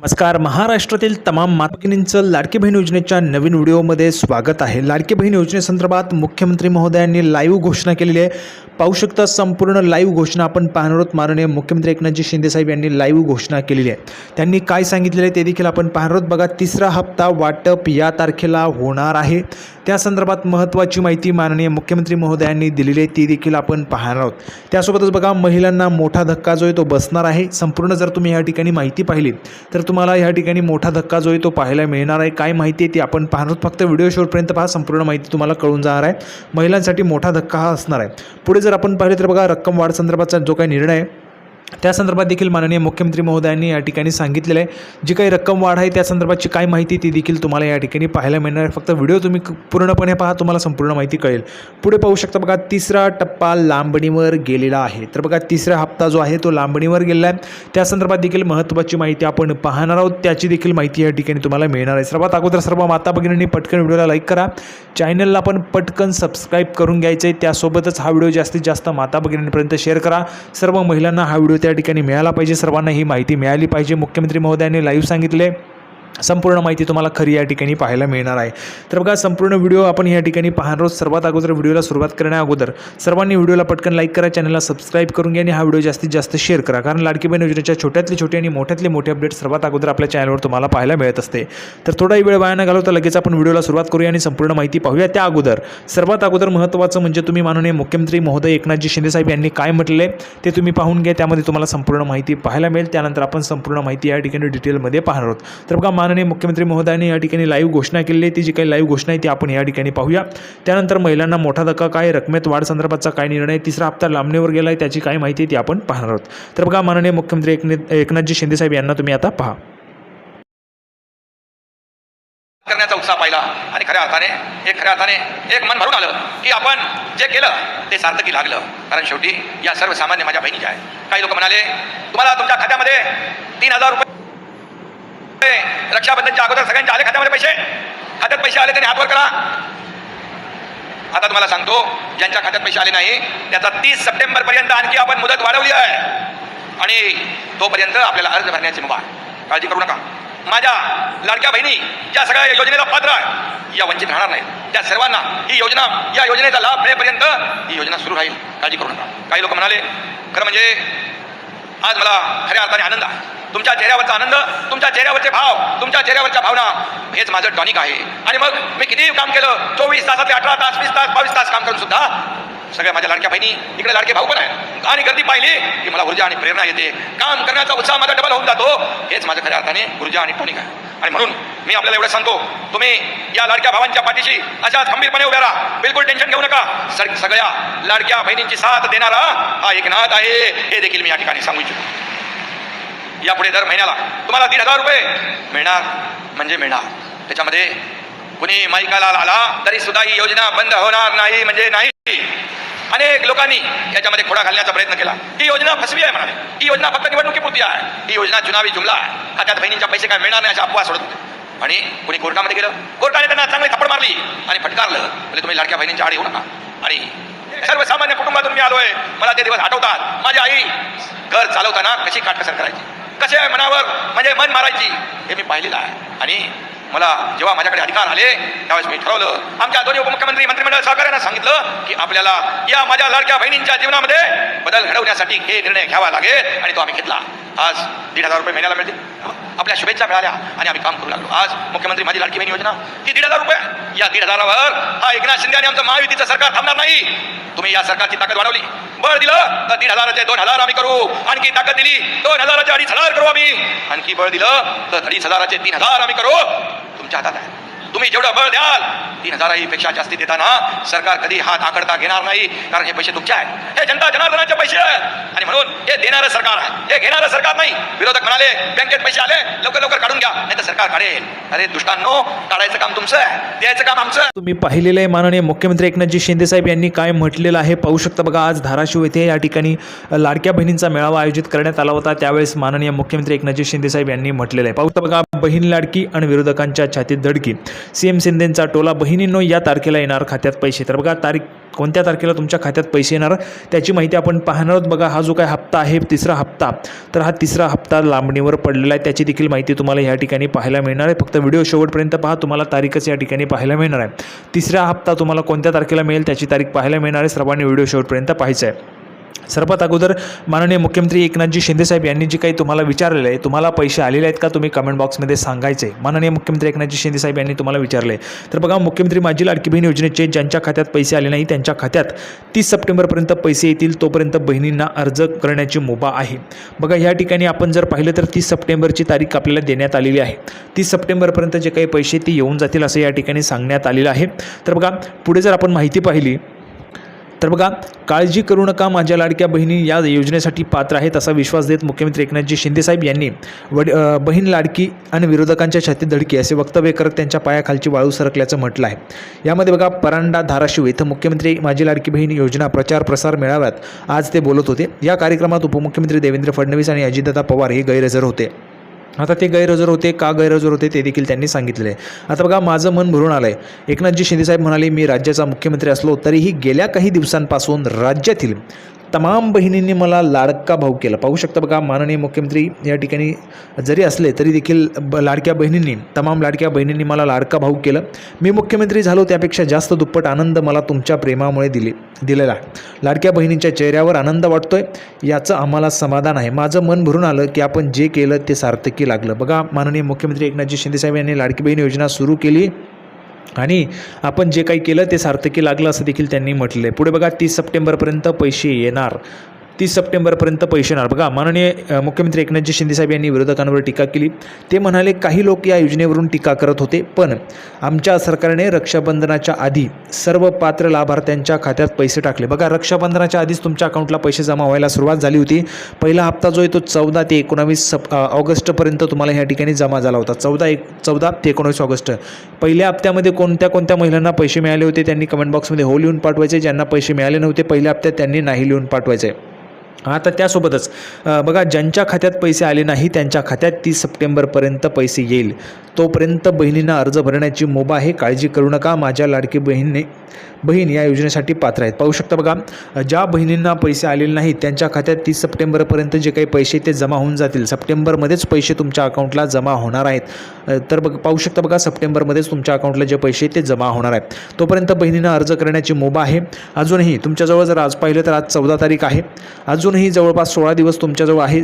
नमस्कार. महाराष्ट्रातील तमाम मातकिनींचं लाडकी बहीण योजनेच्या नवीन व्हिडिओमध्ये स्वागत आहे. लाडकी बहीण योजनेसंदर्भात मुख्यमंत्री महोदयांनी लाईव्ह घोषणा केलेली आहे. पाहू शकता संपूर्ण लाईव्ह घोषणा आपण पाहणार आहोत. माननीय मुख्यमंत्री एकनाथजी शिंदेसाहेब यांनी लाईव्ह घोषणा केलेली आहे. त्यांनी काय सांगितलेलं आहे ते देखील आपण पाहणार आहोत. बघा तिसरा हप्ता वाटप या तारखेला होणार आहे. त्या संदर्भात महत्त्वाची माहिती माननीय मुख्यमंत्री महोदयांनी दिलेली आहे ती देखील आपण पाहणार आहोत. त्यासोबतच बघा महिलांना मोठा धक्का जो आहे तो बसणार आहे. संपूर्ण जर तुम्ही या ठिकाणी माहिती पाहिली तर तुम्हाला या ठिकाणी मोठा धक्का जो आहे तो पाहायला मिळणार आहे. काय माहिती आहे ती आपण पाहणार फक्त व्हिडिओ शोरपर्यंत पहा. संपूर्ण माहिती तुम्हाला कळून जाणार आहे. महिलांसाठी मोठा धक्का हा असणार आहे. पुढे जर आपण पाहिले तर बघा रक्कम वाढ संदर्भाचा जो काही निर्णय आहे त्या संदर्भात देखील माननीय मुख्यमंत्री महोदयांनी या ठिकाणी सांगितलेलं आहे. जी काही रक्कम वाढ आहे त्या संदर्भातची काय माहिती ती देखील तुम्हाला या ठिकाणी पाहायला मिळणार आहे. फक्त व्हिडिओ तुम्ही पूर्णपणे पहा तुम्हाला संपूर्ण माहिती कळेल. पुढे पाहू शकता बघा तिसरा टप्पा लांबणीवर गेलेला आहे. तर बघा तिसरा हप्ता जो आहे तो लांबणीवर गेलेला आहे. त्या संदर्भात देखील महत्त्वाची माहिती आपण पाहणार आहोत. त्याची देखील माहिती या ठिकाणी तुम्हाला मिळणार आहे. सर्वात अगोदर सर्व माता भगिनींनी पटकन व्हिडिओला लाईक करा. चॅनलला पण पटकन सबस्क्राईब करून घ्यायचं आहे. त्यासोबतच हा व्हिडिओ जास्तीत जास्त माता भगिनींपर्यंत शेअर करा. सर्व महिलांना हा व्हिडिओ त्या ठिकाणी मिळाला पाहिजे सर्वांना ही माहिती मिळाली पाहिजे. मुख्यमंत्री महोदयांनी लाईव्ह सांगितले. संपूर्ण माहिती तुम्हाला खरी या ठिकाणी पाहायला मिळणार आहे. तर बघा संपूर्ण व्हिडिओ आपण या ठिकाणी पाहणार आहोत. सर्वात अगोदर व्हिडिओला सुरुवात करण्या अगोदर सर्वांनी व्हिडिओला पटकन लाईक करा चॅनलला सबस्क्राईब करून घ्या आणि हा व्हिडिओ जास्तीत जास्त शेअर करा. कारण लाडकी बहीण योजनेच्या छोट्यातले छोटे आणि मोठ्यातले मोठे अपडेट सर्वात अगोदर आपल्या चॅनलवर तुम्हाला पाहायला मिळत असते. तर थोडाही वेळ वाया न घालवता लगेच आपण व्हिडिओला सुरुवात करूया आणि संपूर्ण माहिती पाहूया. त्या अगोदर सर्वात अगोदर महत्त्वाचं म्हणजे तुम्ही माननीय मुख्यमंत्री महोदय एकनाथजी शिंदेसाहेब यांनी काय म्हटले ते तुम्ही पाहून घ्या. त्यामध्ये तुम्हाला संपूर्ण माहिती पाहायला मिळेल. त्यानंतर आपण संपूर्ण माहिती या ठिकाणी डिटेलमध्ये पाहणार आहोत. तर बघा माननीय मुख्यमंत्री महोदयाने या ठिकाणी लाईव्ह घोषणा केलेली आहे. ती जी काही लाईव्ह घोषणा आहे ती आपण या ठिकाणी पाहूया. त्यानंतर महिलांना मोठा धक्का काय रकमेत वाढ संदर्भातचा काय निर्णय तिसरा हप्ता लांबणीवर गेला आहे त्याची काय माहिती आहे ती आपण पाहणार आहोत. तर बघा माननीय मुख्यमंत्री एकनाथ एकनाथजी शिंदेसाहेब यांना तुम्ही आता पहा. करण्याचा उत्साह पाहिला. आणि खऱ्या अर्थाने एक खऱ्या अर्थाने एक मन भरून आलं की आपण जे केलं ते सार्थकी लागलं. कारण शेवटी या सर्वसामान्य माझ्या बहिणीच्या आहे. काही लोक म्हणाले तुम्हाला तुमच्या खात्यामध्ये तीन हजार रुपये रक्षाबंधनच्या अगोदर सगळ्यांच्या आले खात्यामध्ये पैसे. खात्यात पैसे आले तरी हातवर करा. आता तुम्हाला सांगतो ज्यांच्या खात्यात पैसे आले नाही त्याचा तीस सप्टेंबर पर्यंत आणखी आपण मुदत वाढवली आहे. आणि तोपर्यंत आपल्याला अर्ज भरण्याची मुभा. काळजी करू नका. माझ्या लाडक्या बहिणी ज्या सगळ्या योजनेला पात्र आहे या वंचित राहणार नाही त्या सर्वांना ही योजना या योजनेचा लाभ मिळेपर्यंत ही योजना सुरू राहील. काळजी करू नका. काही लोक म्हणाले खरं म्हणजे आज मला खऱ्या अर्थाने आनंद आहे. तुमच्या चेहऱ्यावरचा आनंद तुमच्या चेहऱ्यावरचे भाव तुमच्या चेहऱ्यावरच्या भावना हेच माझं टॉनिक आहे. आणि मग मी कितीही काम केलं चोवीस तासातले अठरा तास वीस तास बावीस तास काम करून सुद्धा सगळ्या माझ्या लाडक्या बहिणी इकडे लाडके भाऊ पण आहेत. आणि गर्दी पाहिली की मला ऊर्जा आणि प्रेरणा येते. काम करण्याचा उत्साह माझा डबल होऊन जातो. हेच माझं खऱ्या अर्थाने ऊर्जा आणि टॉनिक आहे. आणि म्हणून मी आपल्याला एवढं सांगतो तुम्ही या लाडक्या भावांच्या पाठीशी अशा खंबीरपणे उभ्या राहा. बिलकुल टेन्शन घेऊ नका. सग- सगळ्या लाडक्या बहिणींची साथ देणारा हा एक नाथ आहे. हे देखील मी या ठिकाणी सांगू इच्छितो. यापुढे दर महिन्याला तुम्हाला दीड हजार रुपये मिळणार. म्हणजे मिळणार. त्याच्यामध्ये कुणी माईकाला आला तरी सुद्धा ही योजना बंद होणार नाही म्हणजे नाही. अनेक लोकांनी याच्यामध्ये खोडा घालण्याचा प्रयत्न केला. ही योजना फसवी आहे म्हणाले. ही योजना फक्त निवडणुकीपुरती आहे. ही योजना चुनावी जुमला आहे. खात्यात बहिणींच्या पैसे काय मिळणार नाही अशा अफवा सोडत होते. आणि कुणी कोर्टामध्ये गेलं? कोर्टाने त्यांना चांगली थप्पड मारली आणि फटकारलं. म्हणजे तुम्ही लाडक्या बहिणींच्या आड येऊ नका. आणि सर्वसामान्य कुटुंबातून मी आलोय. मला ते दिवस आठवतात. माझी आई घर चालवताना कशी काटकसर करायची? कसे मनावर? म्हणजे मन मारायची. हे मी पाहिलेलं आहे. आणि मला जेव्हा माझ्याकडे अधिकार आले त्यावेळेस मी ठरवलं. आमच्या दोन्ही उपमुख्यमंत्री मंत्रिमंडळ सहकार्यानं सांगितलं की आपल्याला या माझ्या लाडक्या बहिणींच्या जीवनामध्ये बदल घडवण्यासाठी हे निर्णय घ्यावा लागेल आणि तो आम्ही घेतला. आज दीड हजार रुपये महिन्याला मिळतील. आपल्या शुभेच्छा मिळाल्या आणि आम्ही काम करू लागलो. आज मुख्यमंत्री माझी लाडकी बहीण योजना ही दीड हजार रुपये या दीड हजारावर हा एकनाथ शिंदे आणि आमचं महायुतीचं सरकार थांबणार नाही. तुम्ही या सरकारची ताकद वाढवली. बळ दिलं तर दीड हजाराचे दोन हजार आम्ही करू. आणखी ताकद दिली दोन हजाराचे अडीच हजार करू आम्ही. आणखी बळ दिलं तर अडीच हजाराचे तीन हजार आम्ही करू. तुमच्या हातात आहे. तुम्ही जेवढं बळ द्याल तीन हजाराही पेक्षा जास्ती देताना सरकार कधी हात आकडता घेणार नाही कारण हे पैसे तुमचे आहेत. हे जनता जनार्दनाचे पैसे आहेत. आणि म्हणून हे देणारं सरकार आहे. हे घेणारं सरकार नाही. विरोधक म्हणाले बँकेत पैसे आले लवकर लवकर काढून घ्या नाही तर सरकार काढेल. अरे दुष्टांनो काढायचं काम तुमचं आहे द्यायचं काम आमचं तुम्ही पाहिलेलं आहे माननीय मुख्यमंत्री एकनाथजी शिंदेसाहेब यांनी काय म्हटलेलं आहे? पाहू शकता बघा आज धाराशिव येथे या ठिकाणी लाडक्या बहिणींचा मेळावा आयोजित करण्यात आला होता. त्यावेळेस माननीय मुख्यमंत्री एकनाथजी शिंदेसाहेब यांनी म्हटलेलं आहे. पाहू शकता बघा बहीण लाडकी आणि विरोधकांच्या छातीत धडकी. सी एम शिंदेंचा टोला बहिणींनो या तारखेला येणार खात्यात पैसे. तर बघा तारीख कोणत्या तारखेला तुमच्या खात्यात पैसे येणार त्याची माहिती आपण पाहणार आहोत. बघा हा जो काय हप्ता आहे तिसरा हप्ता तर हा तिसरा हप्ता लांबणीवर पडलेला आहे. त्याची देखील माहिती तुम्हाला या ठिकाणी पाहायला मिळणार आहे. फक्त व्हिडिओ शेवटपर्यंत पहा तुम्हाला तारीखच या ठिकाणी पाहायला मिळणार आहे. तिसरा हप्ता तुम्हाला कोणत्या तारखेला मिळेल त्याची तारीख पाहायला मिळणार आहे. सर्वांनी व्हिडिओ शेवटपर्यंत पाहायचा आहे. सर्वात अगोदर माननीय मुख्यमंत्री एकनाथजी शिंदेसाहेब यांनी जे काही तुम्हाला विचारलेलं आहे तुम्हाला पैसे आलेले आहेत का? तुम्ही कमेंट बॉक्समध्ये सांगायचे. माननीय मुख्यमंत्री एकनाथजी शिंदेसाहेब यांनी तुम्हाला विचारले. तर बघा मुख्यमंत्री माझी लाडकी बहीण योजनेचे ज्यांच्या खात्यात पैसे आले नाही त्यांच्या खात्यात तीस सप्टेंबरपर्यंत पैसे येतील तोपर्यंत बहिणींना अर्ज करण्याची मुभा आहे. बघा या ठिकाणी आपण जर पाहिलं तर तीस सप्टेंबरची तारीख आपल्याला देण्यात आलेली आहे. तीस सप्टेंबरपर्यंत जे काही पैसे ते येऊन जातील असं या ठिकाणी सांगण्यात आलेलं आहे. तर बघा पुढे जर आपण माहिती पाहिली तर बघा काळजी करू नका माझ्या लाडक्या बहिणी या योजनेसाठी पात्र आहेत असा विश्वास देत मुख्यमंत्री एकनाथजी शिंदेसाहेब यांनी वड बहीण लाडकी आणि विरोधकांच्या छातीत धडकी असे वक्तव्य करत त्यांच्या पायाखालची वाळू सरकल्याचं म्हटलं आहे यामध्ये बघा परांडा धाराशिव इथं मुख्यमंत्री माझी लाडकी बहीण योजना प्रचार प्रसार मेळाव्यात आज ते बोलत होते. या कार्यक्रमात उपमुख्यमंत्री देवेंद्र फडणवीस आणि अजितदादा पवार हे गैरहजर होते. आता ते गैरहजर होते का गैरहजर होते ते देखील त्यांनी सांगितले आता बघा माझं मन भरून आलं आहे एकनाथजी शिंदेसाहेब म्हणाले मी राज्याचा मुख्यमंत्री असलो तरीही गेल्या काही दिवसांपासून राज्यातील तमाम बहिणींनी मला लाडका भाऊ केला. पाहू शकता बघा माननीय मुख्यमंत्री या ठिकाणी जरी असले तरी देखील ब लाडक्या बहिणींनी तमाम लाडक्या बहिणींनी मला लाडका भाऊ केलं. मी मुख्यमंत्री झालो त्यापेक्षा जास्त दुप्पट आनंद मला तुमच्या प्रेमामुळे दिले दिलेला लाडक्या बहिणींच्या चेहऱ्यावर आनंद वाटतोय याचं आम्हाला समाधान आहे. माझं मन भरून आलं की आपण जे केलं ते सार्थकी लागलं. बघा माननीय मुख्यमंत्री एकनाथजी शिंदेसाहेब यांनी लाडकी बहीण योजना सुरू केली. आणि आपण जे काही केलं ते सार्थकी लागलं असं देखील त्यांनी म्हटलं आहे पुढे बघा तीस सप्टेंबरपर्यंत पैसे येणार. तीस सप्टेंबरपर्यंत पैसे येणार. बघा माननीय मुख्यमंत्री एकनाथजी शिंदेसाहेब यांनी विरोधकांवर टीका केली. ते म्हणाले काही लोक या योजनेवरून टीका करत होते पण आमच्या सरकारने रक्षाबंधनाच्या आधी सर्व पात्र लाभार्थ्यांच्या खात्यात पैसे टाकले. बघा रक्षाबंधनाच्या आधीच तुमच्या अकाउंटला पैसे जमा व्हायला सुरुवात झाली होती. पहिला हप्ता जो आहे तो चौदा ते एकोणावीस सप ऑगस्टपर्यंत तुम्हाला ह्या ठिकाणी जमा झाला होता. चौदा एक चौदा ते एकोणावीस ऑगस्ट. पहिल्या हप्त्यामध्ये कोणत्या कोणत्या महिलांना पैसे मिळाले होते त्यांनी कमेंट बॉक्समध्ये हो लिहून पाठवायचे. ज्यांना पैसे मिळाले नव्हते पहिल्या हप्त्यात त्यांनी नाही लिहून पाठवायचे. आता त्यासोबतच बघा ज्यांच्या खात्यात पैसे आले नाही त्यांच्या खात्यात तीस सप्टेंबरपर्यंत पैसे येईल. तोपर्यंत बहिणींना अर्ज भरण्याची मुभा आहे. काळजी करू नका. माझ्या लाडकी बहिणीने बहीण या योजनेसाठी पात्र आहेत. पाहू शकता बघा ज्या बहिणींना पैसे आलेले नाहीत त्यांच्या खात्यात तीस सप्टेंबरपर्यंत जे काही पैसे ते जमा होऊन जातील. सप्टेंबरमध्येच पैसे तुमच्या अकाउंटला जमा होणार आहेत. तर बघ पाहू शकता बघा सप्टेंबरमध्येच तुमच्या अकाउंटला जे पैसे ते जमा होणार आहेत. तोपर्यंत बहिणींना अर्ज करण्याची मुभा आहे. अजूनही तुमच्याजवळ जर आज पाहिलं तर आज चौदा तारीख आहे. अजून अजूनही जवळपास सोळा दिवस तुमच्याजवळ आहे.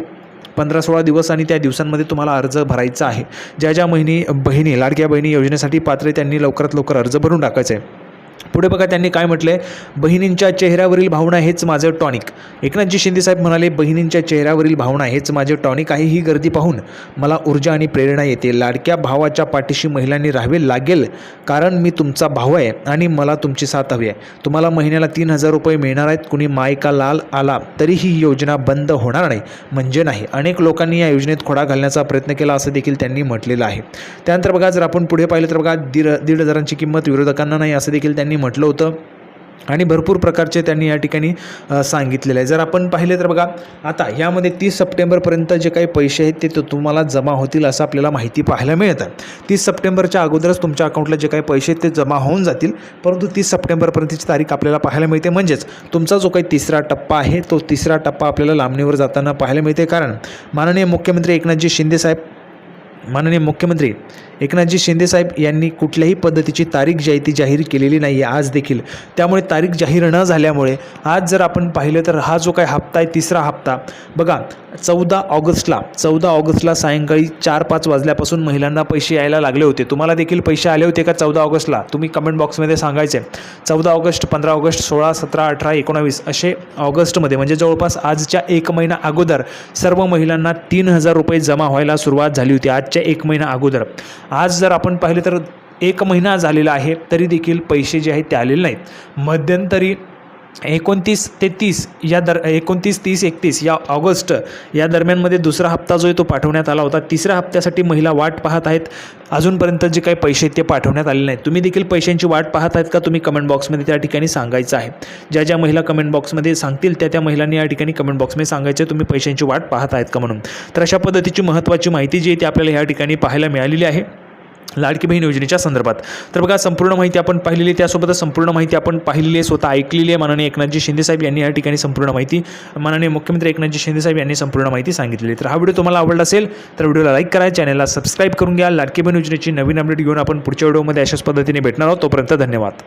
पंधरा सोळा दिवस आणि त्या दिवसांमध्ये तुम्हाला अर्ज भरायचा आहे. ज्या ज्या महिनी बहिणी लाडक्या बहिणी योजनेसाठी पात्र त्यांनी लवकरात लवकर अर्ज भरून टाकायचा आहे. पुढे बघा त्यांनी काय म्हटलंय? बहिणींच्या चेहऱ्यावरील भावना हेच माझं टॉनिक. एकनाथजी शिंदेसाहेब म्हणाले बहिणींच्या चेहऱ्यावरील भावना हेच माझे टॉनिक आहे ही गर्दी पाहून मला ऊर्जा आणि प्रेरणा येते. लाडक्या भावाच्या पाठीशी महिलांनी राहावे लागेल कारण मी तुमचा भाऊ आहे आणि मला तुमची साथ हवी आहे. तुम्हाला महिन्याला तीन हजार रुपये मिळणार आहेत कुणी मायका लाल आला तरी ही योजना बंद होणार नाही म्हणजे नाही. अनेक लोकांनी या योजनेत खोडा घालण्याचा प्रयत्न केला असं देखील त्यांनी म्हटलेलं आहे. त्यानंतर बघा जर आपण पुढे पाहिलं तर बघा दीड दीड हजारांची किंमत विरोधकांना नाही असं देखील त्यांनी त्यांनी म्हटलं होतं. आणि भरपूर प्रकारचे त्यांनी या ठिकाणी सांगितलेले सांगितलेलं आहे. जर आपण पाहिले तर बघा आता यामध्ये तीस सप्टेंबरपर्यंत जे काही पैसे आहेत ते तुम्हाला जमा होतील असं आपल्याला माहिती पाहायला मिळतं. तीस सप्टेंबरच्या अगोदरच तुमच्या अकाउंटला जे काही पैसे आहेत ते जमा होऊन जातील. परंतु तीस सप्टेंबरपर्यंतची तारीख आपल्याला पाहायला मिळते. म्हणजेच तुमचा जो काही तिसरा टप्पा आहे तो तिसरा टप्पा आपल्याला लांबणीवर जाताना पाहायला मिळते. कारण माननीय मुख्यमंत्री एकनाथजी शिंदेसाहेब माननीय मुख्यमंत्री एकनाथजी शिंदेसाहेब यांनी कुठल्याही पद्धतीची तारीख जी आहे ती जाहीर केलेली नाही आहे आज देखील. त्यामुळे तारीख जाहीर न झाल्यामुळे आज जर आपण पाहिलं तर हा जो काही हप्ता आहे तिसरा हप्ता. बघा चौदा ऑगस्टला चौदा ऑगस्टला सायंकाळी चार पाच वाजल्यापासून महिलांना पैसे यायला लागले होते. तुम्हाला देखील पैसे आले होते का चौदा ऑगस्टला? तुम्ही कमेंट बॉक्समध्ये सांगायचे. चौदा ऑगस्ट पंधरा ऑगस्ट सोळा सतरा अठरा एकोणावीस असे ऑगस्टमध्ये म्हणजे जवळपास आजच्या एक महिना अगोदर सर्व महिलांना तीन हजार रुपये जमा व्हायला सुरुवात झाली होती आजच्या एक महिना अगोदर. आज जर आपण पाहिले तर एक महिना झालेला आहे तरी देखील पैसे जे आहेत ते आलेले नाहीत. मध्यंतरी एकोणतीस ते तीस या दर एकोणतीस तीस एकतीस या ऑगस्ट या दरम्यानमध्ये दुसरा हप्ता जो आहे तो पाठवण्यात आला होता. तिसऱ्या हप्त्यासाठी महिला वाट पाहत आहेत. अजूनपर्यंत जे काही पैसे आहेत ते पाठवण्यात आले नाहीत. तुम्ही देखील पैशांची वाट पाहत आहेत का? तुम्ही कमेंट बॉक्समध्ये त्या ठिकाणी सांगायचं आहे. ज्या ज्या महिला कमेंट बॉक्समध्ये सांगतील त्या त्या महिलांनी या ठिकाणी कमेंट बॉक्समध्ये सांगायचं आहे. तुम्ही पैशांची वाट पाहत आहेत का म्हणून? तर अशा पद्धतीची महत्त्वाची माहिती जी आहे ती आपल्याला या ठिकाणी पाहायला मिळालेली आहे. लाडकी बहीण योजनेच्या संदर्भात. तर बघा संपूर्ण माहिती आपण पाहिलेली त्यासोबतच संपूर्ण माहिती आपण पाहिलेली आहे स्वतः ऐकलेली आहे. माननीय एकनाथजी शिंदेसाहेब यांनी या ठिकाणी संपूर्ण माहिती माननीय मुख्यमंत्री एकनाथजी शिंदेसाहेब यांनी संपूर्ण माहिती सांगितलेली तर हा व्हिडिओ तुम्हाला आवडला असेल तर व्हिडिओला लाईक करा चॅनलला सबस्क्राईब करून घ्या. लाडकी बहीण योजनेची नवीन अपडेट घेऊन आपण पुढच्या व्हिडिओमध्ये अशाच पद्धतीने भेटणार आहोत. तोपर्यंत धन्यवाद.